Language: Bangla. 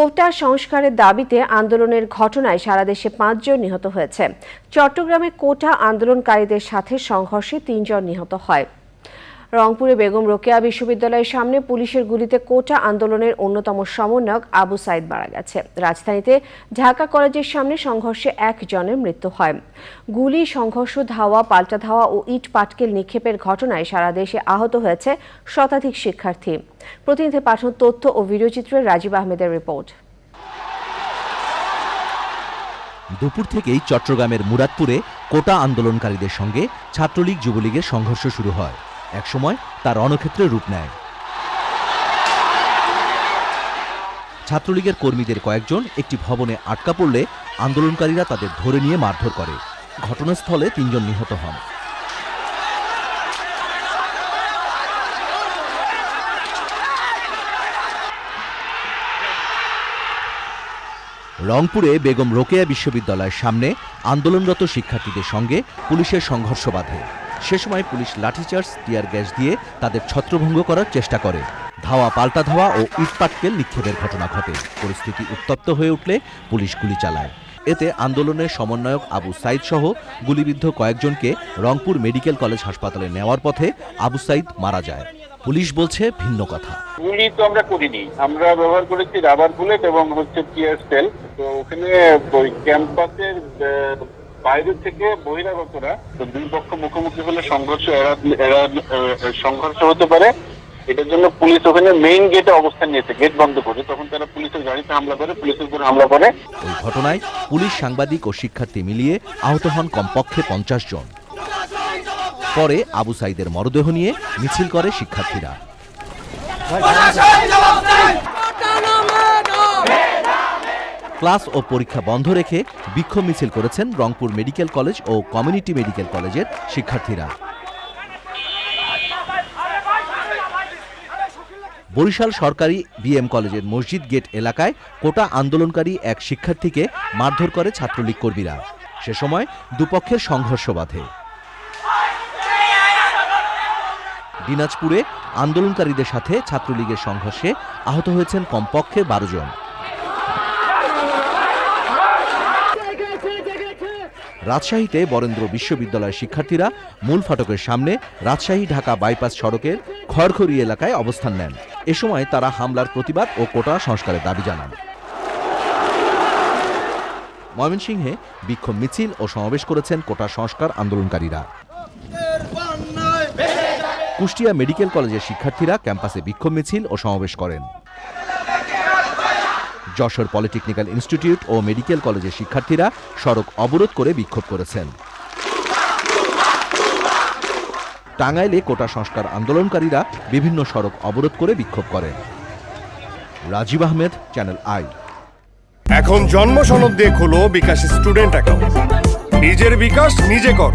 কোটা সংস্কারের দাবিতে আন্দোলনের ঘটনায় সারা দেশে পাঁচজন নিহত হয়েছে। চট্টগ্রামে কোটা আন্দোলনকারীদের সাথে সংঘর্ষে তিনজন নিহত হয়। রংপুরে বেগম রোকেয়া বিশ্ববিদ্যালয়ের সামনে পুলিশের গুলিতে কোটা আন্দোলনের অন্যতম সমন্বয়ক আবু সাইদ মারা গেছে। রাজধানীতে ঢাকা কলেজের সামনে সংঘর্ষে একজনের মৃত্যু হয়। গুলি, সংঘর্ষ, ধাওয়া, পাল্টা ধাওয়া ও ইট পাটকেল নিক্ষেপের ঘটনায় সারা দেশে আহত হয়েছে শতাধিক শিক্ষার্থী। প্রতিনিধি পাঠানো তথ্য ও ভিডিওচিত্রে রাজীব আহমেদের রিপোর্ট। দুপুর থেকেই চট্টগ্রামের মুরাদপুরে কোটা আন্দোলনকারীদের সঙ্গে ছাত্রলীগ যুবলীগের সংঘর্ষ শুরু হয়। একসময় তার রণক্ষেত্রে রূপ নেয়। ছাত্রলীগের কর্মীদের কয়েকজন একটি ভবনে আটকা পড়লে আন্দোলনকারীরা তাদের ধরে নিয়ে মারধর করে। ঘটনাস্থলে তিনজন নিহত হন। রংপুরে বেগম রোকেয়া বিশ্ববিদ্যালয়ের সামনে আন্দোলনরত শিক্ষার্থীদের সঙ্গে পুলিশের সংঘর্ষ বাধে। সে সময় পুলিশ লাঠিচার্জ, টিয়ার গ্যাস দিয়ে তাদের ছত্রভঙ্গ করার চেষ্টা করে। ধাওয়া, পাল্টা ধাওয়া ও ইটপাটকেল নিক্ষেপের ঘটনা ঘটে। পরিস্থিতি উত্তপ্ত হয়ে উঠলে পুলিশ গুলি চালায়। এতে আন্দোলনের সমন্বয়ক আবু সাইদ সহ গুলিবিদ্ধ কয়েকজনকে রংপুর মেডিকেল কলেজ হাসপাতালে নেওয়ার পথে আবু সাইদ মারা যায়। পুলিশ বলছে, ভিন্ন কথা। গুলি তো আমরা করিনি। আমরা ব্যবহার করেছি রাবার বুলেট এবং হচ্ছে টিয়ার সেল তো ওখানে ক্যাম্পাসের বাইরে থেকে বহিরাগতরা তো দুই পক্ষ মুখোমুখি হলে সংঘর্ষ সংঘর্ষ হতে পারে। এটার জন্য পুলিশ ওখানে মেইন গেটে অবস্থান নিয়েছে গেট বন্ধ করে। তখন তারা পুলিশের গাড়িতে হামলা করে পুলিশের উপর হামলা করে। ওই ঘটনায় পুলিশ সাংবাদিক ও শিক্ষার্থী মিলিয়ে আহত হন কমপক্ষে পঞ্চাশ জন। পরে আবু সাইদের মরদেহ নিয়ে মিছিল করে শিক্ষার্থীরা। ক্লাস ও পরীক্ষা বন্ধ রেখে বিক্ষোভ মিছিল করেছেন রংপুর মেডিকেল কলেজ ও কমিউনিটি মেডিকেল কলেজের শিক্ষার্থীরা। বরিশাল সরকারি বিএম কলেজের মসজিদ গেট এলাকায় কোটা আন্দোলনকারী এক শিক্ষার্থীকে মারধর করে ছাত্রলীগ কর্মীরা। সে সময় দুপক্ষের সংঘর্ষ বাধে। দিনাজপুরে আন্দোলনকারীদের সাথে ছাত্রলীগের সংঘর্ষে আহত হয়েছেন কমপক্ষে বারো জন। রাজশাহীতে বরেন্দ্র বিশ্ববিদ্যালয়ের শিক্ষার্থীরা মূল ফটকের সামনে রাজশাহী ঢাকা বাইপাস সড়কের খড়খড়ি এলাকায় অবস্থান নেন। এ সময় তারা হামলার প্রতিবাদ ও কোটা সংস্কারের দাবি জানান। ময়মনসিংহে বিক্ষোভ মিছিল ও সমাবেশ করেছেন কোটা সংস্কার আন্দোলনকারীরা। কুষ্টিয়া মেডিকেল কলেজের শিক্ষার্থীরা ক্যাম্পাসে বিক্ষোভ মিছিল ও সমাবেশ করেন। যশোর পলিটেকনিক্যাল ইনস্টিটিউট ও মেডিকেল কলেজের শিক্ষার্থীরা সড়ক অবরোধ করে বিক্ষোভ করেছেন। টাঙ্গাইলে কোটা সংস্কার আন্দোলনকারীরা বিভিন্ন সড়ক অবরোধ করে বিক্ষোভ করেন। Rajib Ahmed, channel I. এখন জন্ম সনদ দিয়ে খোলো বিকাশ স্টুডেন্ট অ্যাকাউন্ট। নিজের বিকাশ নিজে কর।